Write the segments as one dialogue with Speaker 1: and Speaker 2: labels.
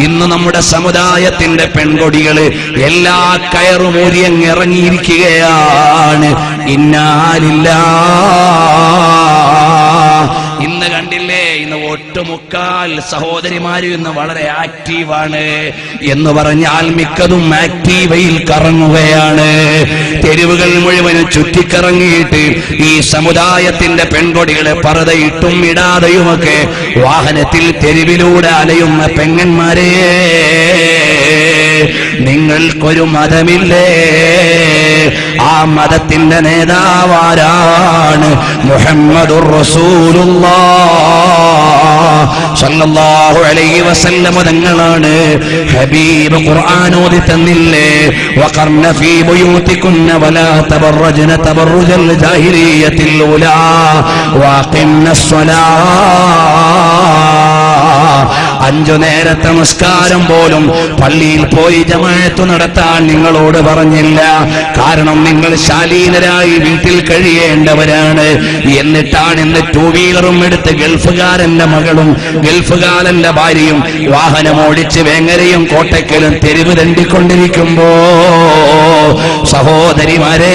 Speaker 1: ഇന്ന് നമ്മുടെ സമുദായത്തിന്റെ പെൺകൊടികൾ എല്ലാ കയറുമൂരിയങ്ങ് ഇറങ്ങിയിരിക്കുകയാണ്. ഇന്നാലില്ല. ഇന്ന് കണ്ടില്ലേ ഇന്ന് ഒട്ടുമുക്കാൽ സഹോദരിമാരും ഇന്ന് വളരെ ആക്റ്റീവാണ് എന്ന് പറഞ്ഞാൽ മിക്കതും ആക്റ്റീവയിൽ കറങ്ങുകയാണ്. തെരുവുകൾ മുഴുവനും ചുറ്റിക്കറങ്ങിയിട്ട് ഈ സമുദായത്തിന്റെ പെൺകൊടികളെ പറതയിട്ടും ഇടാതെയുമൊക്കെ വാഹനത്തിൽ തെരുവിലൂടെ അലയുന്ന പെങ്ങന്മാരെ നിങ്ങൾക്കൊരു മതമില്ലേ? ആ മതത്തിന്റെ നേതാവാരാണ് മുഹമ്മദുർ സല്ലല്ലാഹു അലൈഹി വസല്ലം തങ്ങളാണ്. ഹബീബ് ഖുർആൻ തന്നില്ലേ? വഖർന ഫീ ബുയൂതികുന്ന വലാ തബറജ്ന തബറുജൽ ജാഹിലിയത്തിൽ ഉലാ. വാഖിംന അഞ്ചു നേരത്തെ നമസ്കാരം പോലും പള്ളിയിൽ പോയി ജമാഅത്ത് നടത്താൻ നിങ്ങളോട് പറഞ്ഞില്ല. കാരണം നിങ്ങൾ ശാലീനരായി വീട്ടിൽ കഴിയേണ്ടവരാണ്. എന്നിട്ടാണ് ഇന്ന് ടൂ വീലറും എടുത്ത് ഗൾഫുകാരന്റെ മകളും ഗൾഫുകാരന്റെ ഭാര്യയും വാഹനം ഓടിച്ച് വേങ്ങരയും കോട്ടയ്ക്കലും തെരുവ് തണ്ടിക്കൊണ്ടിരിക്കുമ്പോ സഹോദരിമാരെ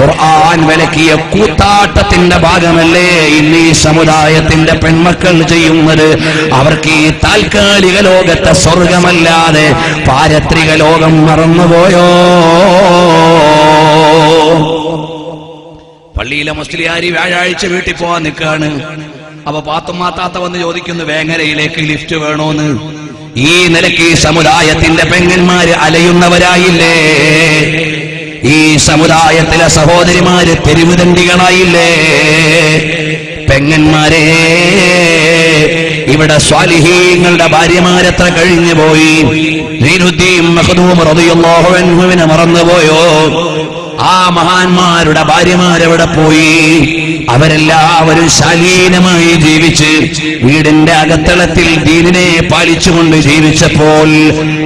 Speaker 1: ഖുർആൻ വിലക്കിയ കൂത്താട്ടത്തിന്റെ ഭാഗമല്ലേ ഇന്ന് ഈ സമുദായത്തിന്റെ പെൺമക്കൾ ചെയ്യുന്നത്? അവർക്ക് ഈ താൽക്കാലിക ലോകത്തെ സ്വർഗമല്ലാതെ പാരത്രിക ലോകം മറന്നുപോയോ? പള്ളിയിലെ മുസ്ലിയാരി വ്യാഴാഴ്ച വീട്ടിൽ പോവാൻ നിൽക്കാണ് അപ്പൊ പാത്തുമാത്താത്ത വന്ന് ചോദിക്കുന്നു വേങ്ങരയിലേക്ക് ലിഫ്റ്റ് വേണോന്ന്? ഈ നിലയ്ക്ക് സമുദായത്തിന്റെ പെങ്ങന്മാര് അലയുന്നവരായില്ലേ? ഈ സമുദായത്തിലെ സഹോദരിമാര് തെരുവുതണ്ടികളായില്ലേ പെങ്ങന്മാരെ ഇവിടെ സ്വാലിഹീങ്ങളുടെ ഭാര്യമാരെത്ര കഴിഞ്ഞുപോയി? മറന്നുപോയോ? ആ മഹാന്മാരുടെ ഭാര്യമാരെവിടെ പോയി? അവരെല്ലാവരും ശാലീനമായി ജീവിച്ച് വീടിന്റെ അകത്തളത്തിൽ ദീനിനെ പാലിച്ചുകൊണ്ട് ജീവിച്ചപ്പോൾ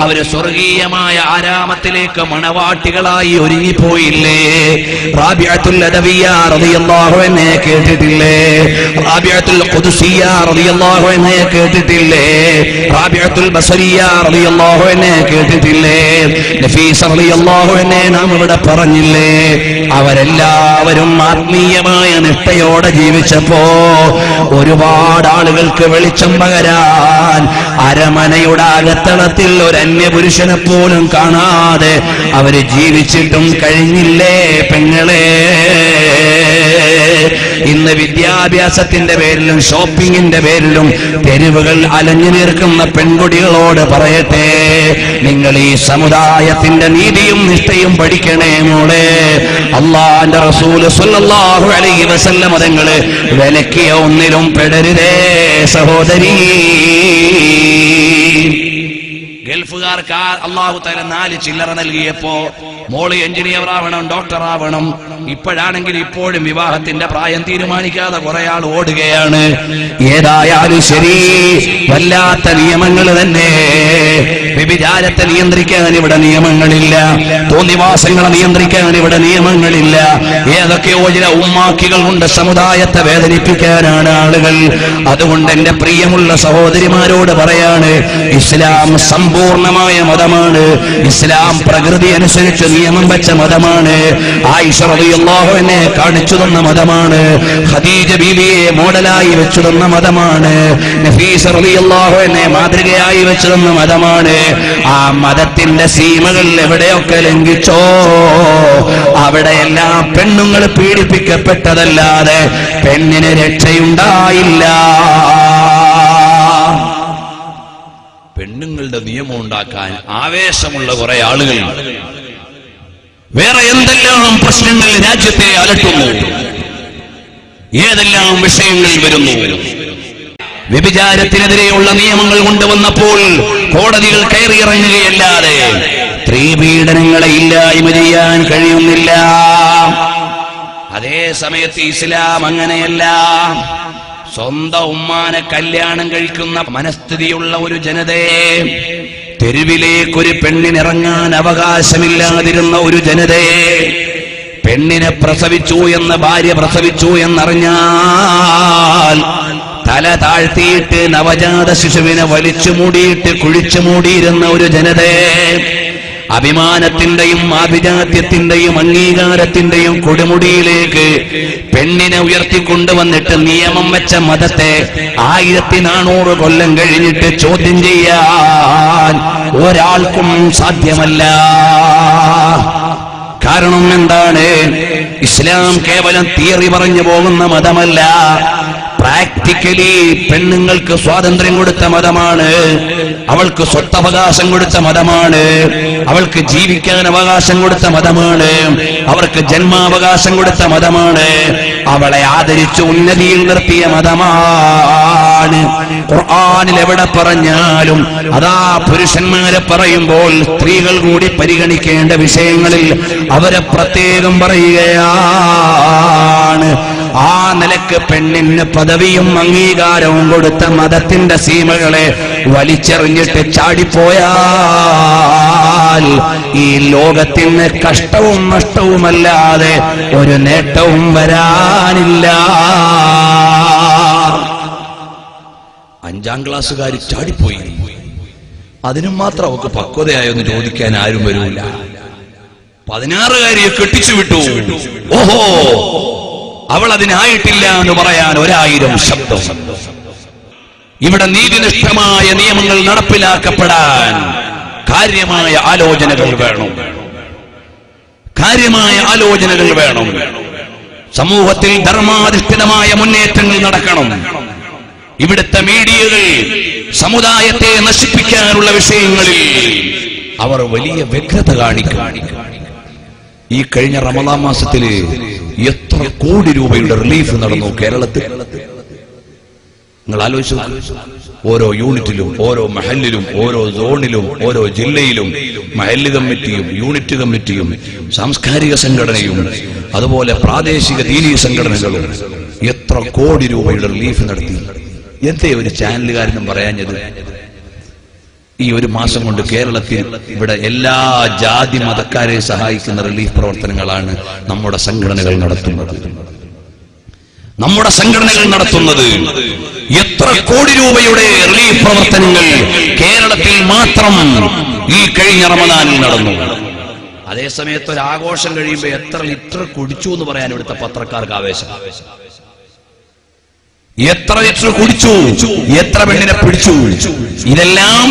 Speaker 1: അവർ സ്വർഗീയമായ ആരാമത്തിലേക്ക് മണവാട്ടികളായി ഒരുങ്ങിപ്പോയില്ലേ? റാബിയത്തുൽ കേട്ടിട്ടില്ലേ? റാബിയത്തുൽ കേട്ടിട്ടില്ലേ? റാബിയത്തുൽ കേട്ടിട്ടില്ലേ? നഫീസ് നാം ഇവിടെ പറഞ്ഞില്ലേ? അവരെല്ലാവരും ആത്മീയമായ നിഷ്ഠയോടെ ജീവിച്ചപ്പോ ഒരുപാട് ആളുകൾക്ക് വെളിച്ചം പകരാൻ അരമനയുടെ അകത്തളത്തിൽ ഒരു അന്യപുരുഷനെ പോലും കാണാതെ അവർ ജീവിച്ചിട്ടും കഴിഞ്ഞില്ലേ പെങ്ങളെ? ഇന്ന് വിദ്യാഭ്യാസത്തിന്റെ പേരിലും ഷോപ്പിംഗിന്റെ പേരിലും തെരുവുകൾ അലഞ്ഞു നിൽക്കുന്ന പെൺകുട്ടികളോട് പറയട്ടെ നിങ്ങൾ ഈ സമുദായത്തിന്റെ നീതിയും നിഷ്ഠയും പഠിക്കണേ മോളെ. അള്ളാന്റെ റസൂൽ സല്ലല്ലാഹു അലൈഹി വസല്ലം മതങ്ങൾ വിലക്കിയ ഒന്നിലും പെടരുതേ സഹോദരീ. ഗൾഫുകാർക്ക് അള്ളാഹു തല നാല് ചില്ലറ നൽകിയപ്പോ മോൾ എഞ്ചിനീയർ ആവണം ഡോക്ടർ ആവണം ഇപ്പോഴാണെങ്കിൽ ഇപ്പോഴും വിവാഹത്തിന്റെ പ്രായം തീരുമാനിക്കാതെ കുറെ ആൾ ഓടുകയാണ്. ഏതായാലും ശരി വല്ലാത്ത നിയമങ്ങൾ തന്നെ. വ്യഭിചാരത്തെ നിയന്ത്രിക്കാൻ ഇവിടെ നിയമങ്ങളില്ല. തോന്നിവാസങ്ങളെ നിയന്ത്രിക്കാൻ ഇവിടെ നിയമങ്ങളില്ല. ഏതൊക്കെയോ ചില ഉമ്മാക്കികൾ കൊണ്ട് സമുദായത്തെ വേദനിപ്പിക്കാനാണ് ആളുകൾ. അതുകൊണ്ട് എന്റെ പ്രിയമുള്ള സഹോദരിമാരോട് പറയാണ് ഇസ്ലാം സമ്പൂർണമായ മതമാണ്. ഇസ്ലാം പ്രകൃതി അനുസരിച്ച് നിയമം വെച്ച മതമാണ്. ആയിഷ റളിയല്ലാഹു എന്നെ കാണിച്ചു തന്ന മതമാണ്. ഖദീജ ബീബിയെ മോഡലായി വെച്ചു തന്ന മതമാണ്. നഫീസ എന്നെ മാതൃകയായി വെച്ചു തന്ന മതമാണ്. ആ മതത്തിന്റെ സീമകൾ എവിടെയൊക്കെ ലംഘിച്ചോ അവിടെയെല്ലാം പെണ്ണുങ്ങൾ പീഡിപ്പിക്കപ്പെട്ടതല്ലാതെ പെണ്ണിന് രക്ഷയുണ്ടായില്ല. പെണ്ണുങ്ങളുടെ നിയമം ഉണ്ടാക്കാൻ ആവേശമുള്ള കുറെ ആളുകൾ വേറെ എന്തെല്ലാം പ്രശ്നങ്ങൾ രാജ്യത്തെ അലട്ടുന്നു? ഏതെല്ലാം വിഷയങ്ങൾ വരുന്നു? വ്യഭിചാരത്തിനെതിരെയുള്ള നിയമങ്ങൾ കൊണ്ടുവന്നപ്പോൾ കോടതികൾ കയറിയിറങ്ങുകയല്ലാതെ സ്ത്രീപീഡനങ്ങളെ ഇല്ലായ്മ ചെയ്യാൻ കഴിയുന്നില്ല. അതേ സമയത്ത് ഇസ്ലാം അങ്ങനെയല്ല. സ്വന്തം ഉമ്മാനെ കല്യാണം കഴിക്കുന്ന മനസ്ഥിതിയുള്ള ഒരു ജനതയെ തെരുവിലേക്ക് ഒരു പെണ്ണിനിറങ്ങാൻ അവകാശമില്ലാതിരുന്ന ഒരു ജനതയെ പെണ്ണിനെ പ്രസവിച്ചു എന്ന് ഭാര്യ പ്രസവിച്ചു എന്നറിഞ്ഞാൽ തല താഴ്ത്തിയിട്ട് നവജാത ശിശുവിനെ വലിച്ചു മൂടിയിട്ട് കുഴിച്ചു മൂടിയിരുന്ന ഒരു ജനതയെ അഭിമാനത്തിന്റെയും ആഭിജാത്യത്തിന്റെയും അംഗീകാരത്തിന്റെയും കൊടുമുടിയിലേക്ക് പെണ്ണിനെ ഉയർത്തിക്കൊണ്ടുവന്നിട്ട് നിയമം വെച്ച മതത്തെ ആയിരത്തി നാനൂറ് കൊല്ലം കഴിഞ്ഞിട്ട് ചോദ്യം ചെയ്യാൻ ഒരാൾക്കും സാധ്യമല്ല. കാരണം എന്താണ്? ഇസ്ലാം കേവലം തിയറി പറഞ്ഞു പോകുന്ന മതമല്ല. പ്രാക്ടിക്കലി പെണ്ണുങ്ങൾക്ക് സ്വാതന്ത്ര്യം കൊടുത്ത മതമാണ്. അവൾക്ക് സ്വത്തവകാശം കൊടുത്ത മതമാണ്. അവൾക്ക് ജീവിക്കാൻ അവകാശം കൊടുത്ത മതമാണ്. അവർക്ക് ജന്മാവകാശം കൊടുത്ത മതമാണ്. അവളെ ആദരിച്ച് ഉന്നതിയിൽ നിർത്തിയ മതമാണ്. ഖുർആനിൽ എവിടെ പറഞ്ഞാലും അതാ പുരുഷന്മാരെ പറയുമ്പോൾ സ്ത്രീകൾ കൂടി പരിഗണിക്കേണ്ട വിഷയങ്ങളിൽ അവരെ പ്രത്യേകം പറയുകയാണ്. ആ നിലയ്ക്ക് പെണ്ണിന് പദവിയും അംഗീകാരവും കൊടുത്ത മതത്തിന്റെ സീമകളെ വലിച്ചെറിഞ്ഞിട്ട് ചാടിപ്പോയാൽ ഈ ലോകത്തിന് കഷ്ടവും നഷ്ടവുമല്ലാതെ ഒരു നേട്ടവും വരാനില്ല. അഞ്ചാം ക്ലാസ്സുകാർ ചാടിപ്പോയി. അതിനും മാത്രം അവക്ക് പക്വതയായൊന്ന് ചോദിക്കാൻ ആരും വരൂല. പതിനാറുകാരിയെ കെട്ടിച്ചു വിട്ടു ഓഹോ! അവൾ അതിനായിട്ടില്ല എന്ന് പറയാൻ ഒരായിരം ശബ്ദം. ഇവിടെ നീതിനിഷ്ഠമായ നിയമങ്ങൾ നടപ്പിലാക്കപ്പെടാൻ കാര്യമായ ആലോചനകൾ വേണം. കാര്യമായ ആലോചനകൾ വേണം. സമൂഹത്തിൽ ധർമാധിഷ്ഠിതമായ മുന്നേറ്റങ്ങൾ നടക്കണം. ഇവിടുത്തെ മീഡിയകൾ സമുദായത്തെ നശിപ്പിക്കാനുള്ള വിഷയങ്ങളിൽ അവർ വലിയ വ്യഗ്രത കാണിക്കും. ഈ കഴിഞ്ഞ റമദാ മാസത്തിൽ എത്ര കോടി രൂപയുടെ റിലീഫ് നടന്നു കേരളത്തിൽ? നിങ്ങൾ ആലോചിച്ചു ഓരോ യൂണിറ്റിലും ഓരോ മഹലിലും ഓരോ സോണിലും ഓരോ ജില്ലയിലും മഹല്ലി കമ്മിറ്റിയും യൂണിറ്റ് കമ്മിറ്റിയും സാംസ്കാരിക സംഘടനയും അതുപോലെ പ്രാദേശിക ദീനീ സംഘടനകളും എത്ര കോടി രൂപയുടെ റിലീഫ് നടത്തി. എന്തേ ഒരു ചാനലുകാരനും പറയാഞ്ഞത്? ഈ ഒരു മാസം കൊണ്ട് കേരളത്തിൽ ഇവിടെ എല്ലാ ജാതി മതക്കാരെ സഹായിക്കുന്ന റിലീഫ് പ്രവർത്തനങ്ങളാണ് നമ്മുടെ സംഘടനകൾ നടത്തുന്നത്. നമ്മുടെ സംഘടനകൾ നടത്തുന്നത് എത്ര കോടി രൂപയുടെ റിലീഫ് പ്രവർത്തനങ്ങൾ കേരളത്തിൽ മാത്രം ഈ കഴിഞ്ഞ റമദാനിൽ നടന്നു. അതേസമയത്ത് ഒരു ആഘോഷം കഴിയുമ്പോൾ എത്ര ലിറ്റർ കുടിച്ചു എന്ന് പറയാൻ ഇവിടുത്തെ പത്രക്കാർക്ക് ആവേശം. എത്ര ലിറ്റർ കുടിച്ചു? എത്ര പെണ്ണിനെ പിടിച്ചു? ഇതെല്ലാം